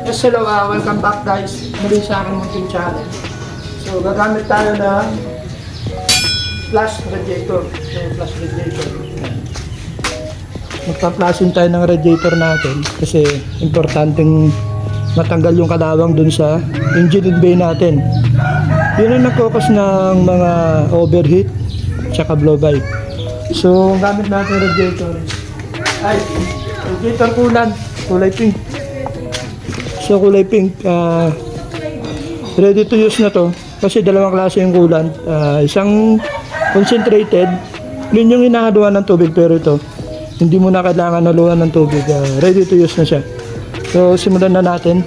Yes, hello, ah, welcome back guys. Muli sa aking munting channel. So, gagamit tayo ng flash radiator. So, flash radiator. Yan. Magpa-flashing tayo ng radiator natin kasi importanteng matanggal yung kalawang dun sa engine bay natin. Yun ang nagkukos ng mga overheat tsaka blow by. So, ang gamit natin radiator ay, radiator coolant, kulay pink. So kulay pink, ah, ready to use na to kasi dalawang klase yung coolant. Ah, isang concentrated, yun yung hinahaluan ng tubig pero ito, hindi mo na kailangan haluan ng tubig. Ah, ready to use na siya. So simulan na natin.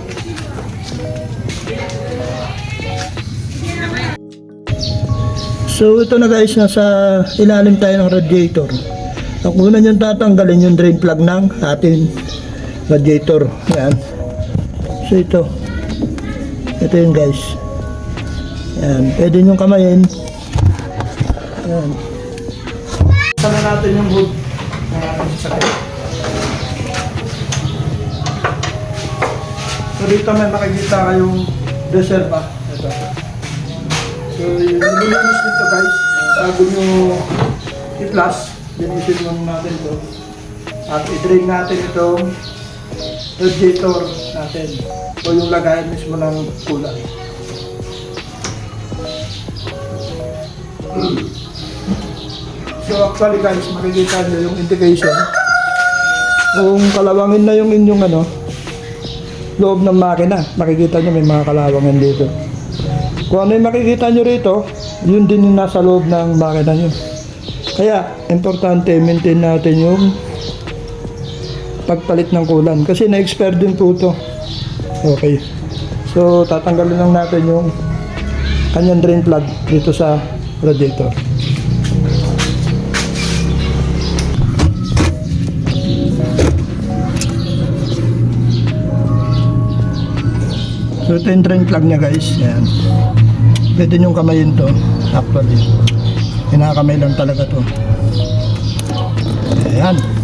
So ito na guys, nasa ilalim tayo ng radiator. Ang una niyong tatanggalin yung drain plug ng ating radiator. Yan. So ito. Ito yun guys. Yan. Pwede niyong kamayin. Yan. Sana natin yung hood ng ating sasakyan. So dito may makikita kayong reserva. Ito. So yung nilinis nito guys. Bago nyo i-flush, linisin muna natin ito. At i-drain natin itong radiator natin o yung lagayan mismo ng kulan. So actually guys, makikita nyo yung indication. Kung kalawangin na yung inyong ano, loob ng makina, makikita nyo may mga kalawangin dito. Kung ano yung makikita nyo rito, yun din yung nasa loob ng makina nyo. Kaya, importante maintain natin yung pagpalit ng kulan. Kasi na-expire din po ito okay. So tatanggalin lang natin yung kanyang drain plug dito sa radiator. So ito yung drain plug niya guys. Yan pwede nyo kamayin to. Actually kinakamay lang talaga to. Ayan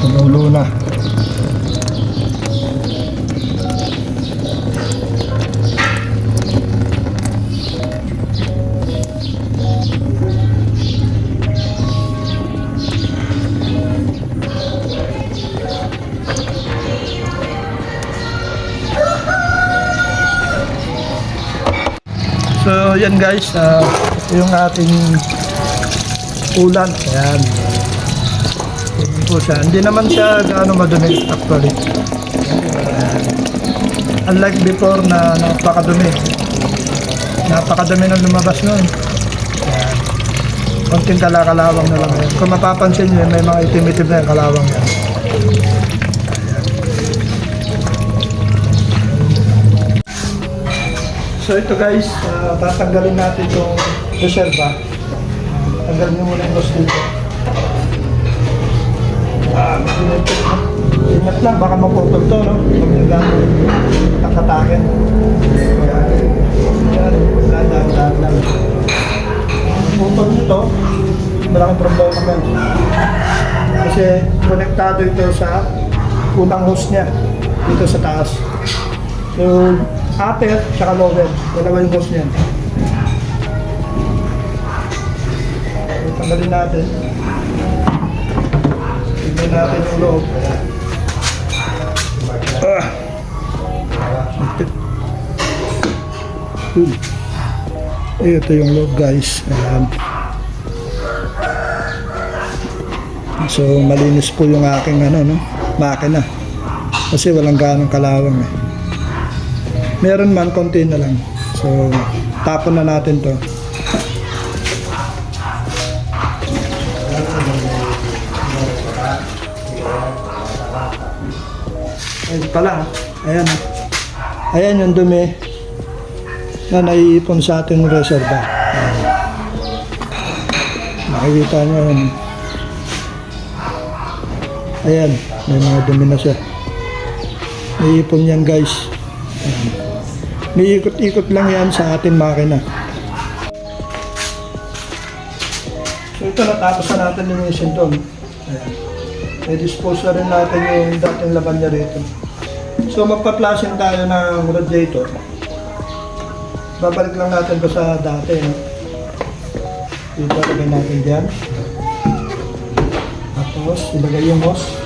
Tumulo na. So yan guys, ito yung ating ulan. Ayan. Po siya. Hindi naman siya gaano madumi actually. Unlike before na napakadumi. Napakadumi ng lumabas. Ayan. Konting kalakalawang na lang yan. Kung mapapansin nyo, may mga itim-itim na yung kalawang yan. So ito guys, ah, tatanggalin natin itong reserva. Tanggalin nyo muna yung dito. Ingat, lang, baka maputol to, no? Pag nagano, takatakin. Yan, dahan-dahan lang. Putol nito, malaking problema guys. Kasi konektado ito sa unang hose niya, dito sa taas. So, upper, tsaka lower, dalawa yung hose niyan. So, tanggalin natin. Tignan natin yung loob. Ah. Eh, Ito yung loob guys. Ayan. So malinis po yung aking ano no, makina. Kasi walang ganong kalawang eh. Meron man konti na lang. So tapon na natin 'to. Ayun pala. Ayan. Ayan yung dumi na naiipon sa ating reserva. Ayan. Makikita nyo yun. Ayan. May mga dumi na siya. Naiipon yan guys. Ayan. May ikot-ikot lang yan sa ating makina. So ito natapos na natin yung sinton. Ayan. I-dispose na rin natin yung dating laban niya rito. So magpa-flashing tayo ng radiator. Babalik lang natin ko sa dati. No? Dito lagay natin dyan. Tapos ilagay yung hose.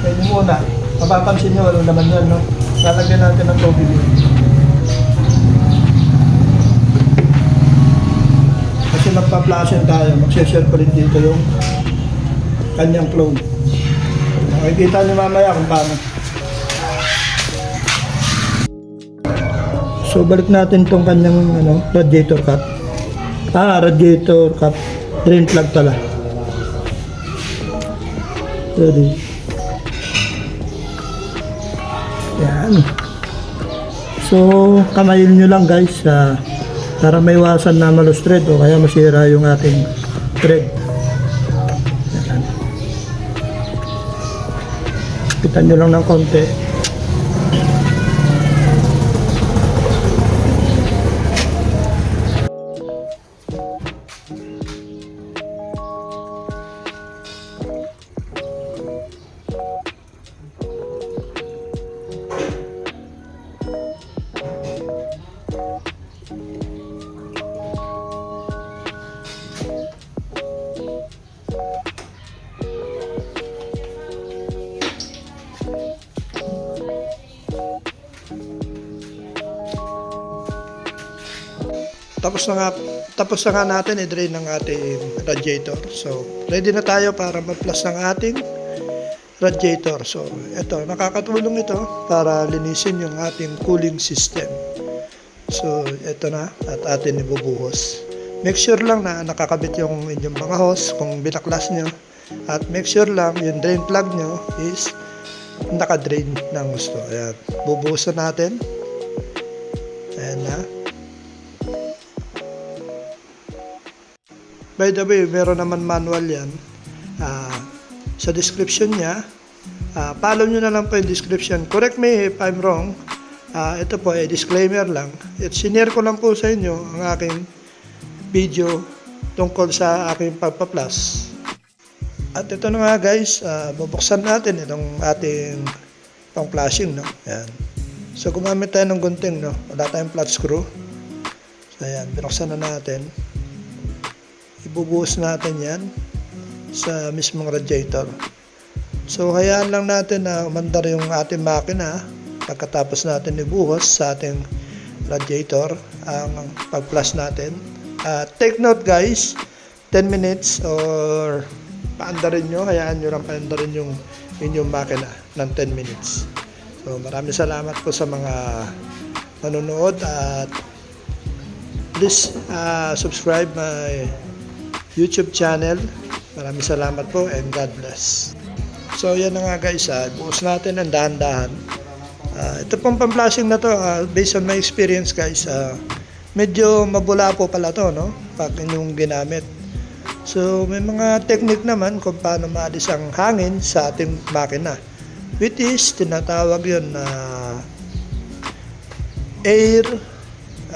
Pwede muna. Mapapansin nyo, walang naman yan, no? Lalagyan natin ng tubig. Kasi magpa-flashen tayo, mag-circulate dito yung kanyang flow. Makikita niyo mamaya kung paano. So balik natin tong kanyang ano, radiator cap. Ah, radiator cap. Drain plug pala. Ready. Yan. So, kamayin nyo lang guys ah, para maiwasan na malos thread o kaya masira yung ating thread. Pitan nyo lang ng konti. Tapos na nga, tapos na nga natin i-drain ng ating radiator. So, ready na tayo para mag-plus ng ating radiator. So, ito, nakakatulong ito para linisin yung ating cooling system. So, ito na at atin ibubuhos. Make sure lang na nakakabit yung inyong mga hose kung binaklas nyo. At make sure lang yung drain plug nyo is naka-drain ng gusto. Ayan, bubuhusan natin. By the way, meron naman manual yan. Ah, sa description niya, ah, follow nyo na lang po yung description. Correct me if I'm wrong. Ah, ito po, eh, disclaimer lang. At sinare ko lang po sa inyo ang aking video tungkol sa aking pagpa-plus. At ito na nga guys, ah, bubuksan natin itong ating pang flashing. No? Ayan. So gumamit tayo ng gunting. No? Wala tayong flat screw. So ayan, binuksan na natin ibubuhos natin yan sa mismong radiator. So, hayaan lang natin na umandar yung ating makina pagkatapos natin ibuhos sa ating radiator ang pag-flush natin. Uh, take note guys, 10 minutes or paandarin nyo, hayaan nyo lang paandarin yung inyong makina ng 10 minutes. So, maraming salamat po sa mga nanonood at please uh, subscribe my YouTube channel. Maraming salamat po and God bless. So yan na nga guys, ah, buhos natin ang dahan-dahan. Ah, ito pong pang-flashing na to, ah, based on my experience guys, ah, medyo mabula po pala to, no? Pag inyong ginamit. So may mga technique naman kung paano maalis ang hangin sa ating makina. Which is, tinatawag yun na air,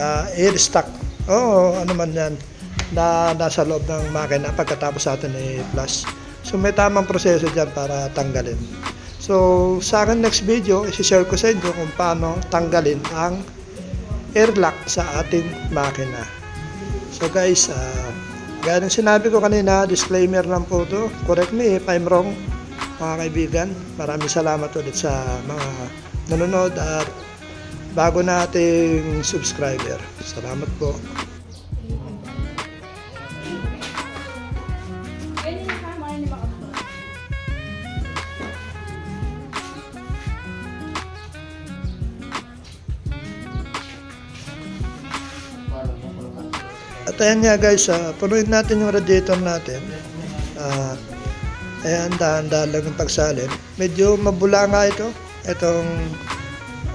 ah, air stock. Oo, ano man yan na nasa loob ng makina pagkatapos natin i-flush. So may tamang proseso dyan para tanggalin. So sa akin next video, isi-share ko sa inyo kung paano tanggalin ang air lock sa ating makina. So guys, uh, gaya ng sinabi ko kanina, disclaimer lang po to. Correct me if I'm wrong, mga kaibigan. Maraming salamat ulit sa mga nanonood at bago nating subscriber. Salamat po. Ayan nga guys, uh, punuin natin yung radiator natin. Uh, ayan, dahan-dahan lang yung pagsalin. Medyo mabula nga ito. Itong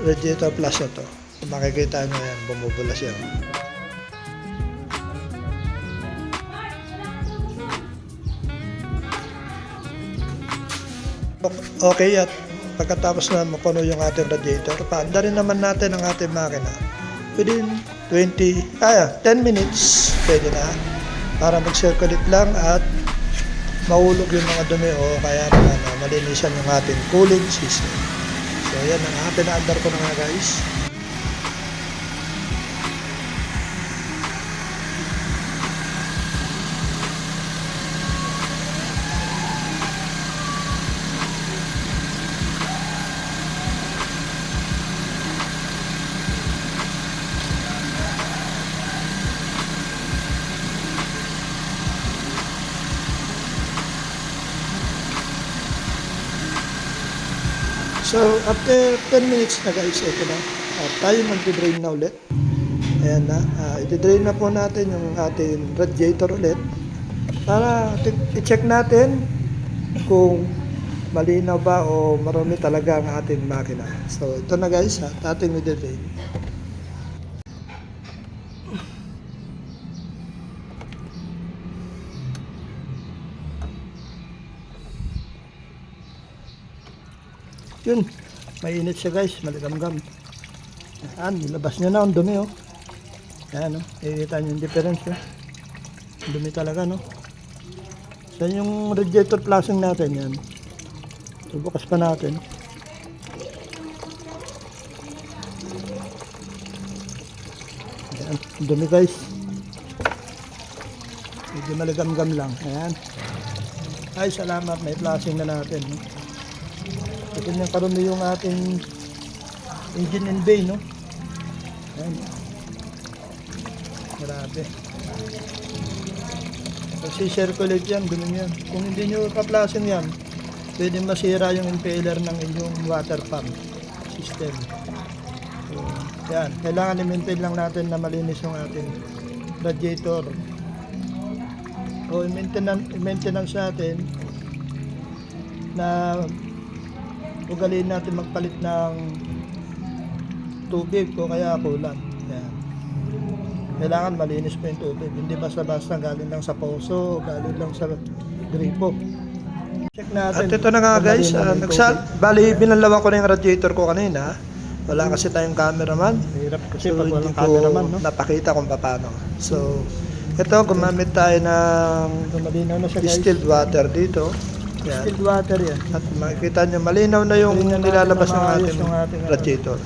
radiator plus na to. Makikita nyo yan, bumubula siya. Okay, at pagkatapos na mapuno yung ating radiator, paanda rin naman natin ang ating makina. Within 20, ah, 10 minutes, pwede na. para mag-circulate lang at mahulog yung mga dumi o kaya naman uh, malinisan yung ating cooling system. So yan ang uh, pinaandar ko na nga guys. So, after 10 minutes na guys, ito na. At tayo mag-drain na ulit. Ayan na. Uh, iti-drain na po natin yung ating radiator ulit. Para i-check natin kung malinaw ba o marami talaga ang ating makina. So, ito na guys, at ating i-drain. Yun, mainit siya guys, maligamgam. Yan, nilabas niya na ang dumi oh. Yan oh, nakikita niyo yung difference oh. Dumi talaga no. So yung radiator flashing natin yan. So bukas pa natin. Yan, ang dumi guys. Medyo maligamgam lang. Ayan. Ay, salamat. May flashing na natin. no? Yung karumi yung ating engine and bay, no? Ayan. Grabe. Kasi circulate yan, ganun yan. Kung hindi nyo kaplasin yan, pwede masira yung impeller ng inyong water pump system. So, yan. Kailangan i-maintain lang natin na malinis yung ating radiator. O i-maintenance, i-maintenance natin na ugaliin natin magpalit ng tubig o kaya kulang. Yan. Kailangan malinis pa yung tubig. Hindi basta-basta galing lang sa poso o galing lang sa gripo. Check natin. At ito na nga guys, uh, yung nagsal bali binalawan ko na yung radiator ko kanina. Wala kasi tayong cameraman. Hirap kasi So, pag walang cameraman, no? napakita kung paano. So, ito, gumamit tayo ng distilled water dito. Yan. Distilled water yan. At makikita nyo, malinaw na yung natin nilalabas ng ating ating, ano, radiator.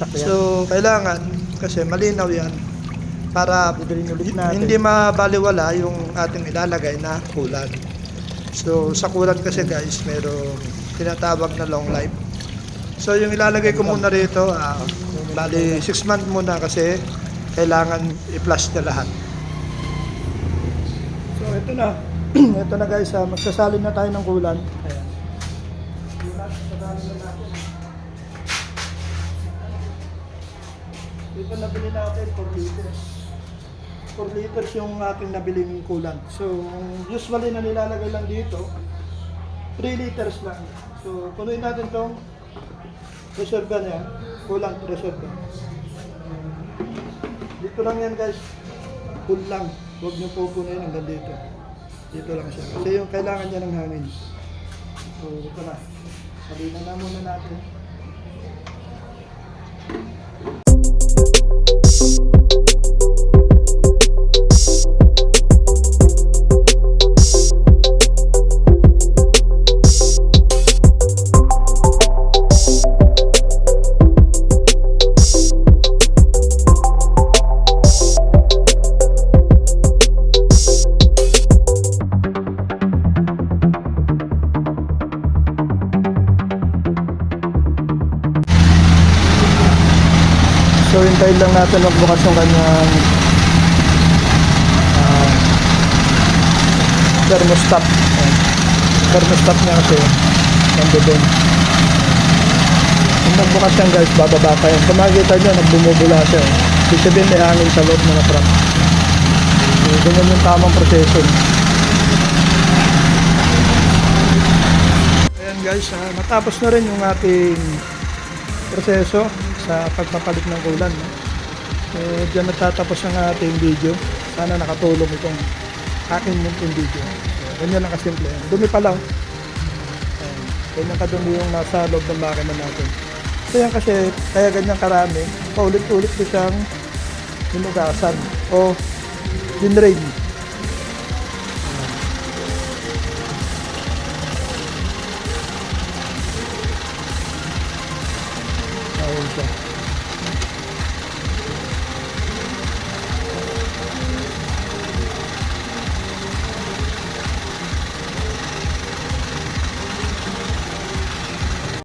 Sakyan. So, kailangan, kasi malinaw yan, para hindi mabaliwala yung ating ilalagay na kulan. So, sa kulan kasi guys, merong tinatawag na long life. So, yung ilalagay ko muna rito, ah, bali 6 month muna kasi kailangan i-flush na lahat. So, ito na. ito na guys, ah, magsasalin na tayo ng kulan. Ayan. Kulan, sasalin na natin. Dito nabili natin 4 liters. 4 liters yung ating nabiling kulan. So, usually na nilalagay lang dito, 3 liters lang. So, punuin natin tong reserve niya. Kulang reserve. Dito lang yan guys. Full lang. Huwag niyo pupunuin hanggang dito. Dito lang siya. Kasi yung kailangan niya ng hangin. So, ito na. Sabihin na muna natin. Hintayin lang natin magbukas yung kanyang ah, thermostat. Thermostat niya kasi nandun. Kung magbukas yan guys, bababa pa yan. Kung makikita nyo, nagbumubula siya. Eh. Ibig sabihin may hangin sa loob ng truck. So, ganyan yung tamang proseso. Ayan guys, ah, natapos na rin yung ating proseso sa pagpapalit ng kulan. No? So, dyan natatapos ang ating video. Sana nakatulong itong aking munting video. So, ganyan lang kasimple. Dumi pa lang. Ayan. Ganyan kadumi yung nasa loob ng makina natin. So yan kasi, kaya ganyan karami, paulit-ulit ko siyang hinugasan o dinrain.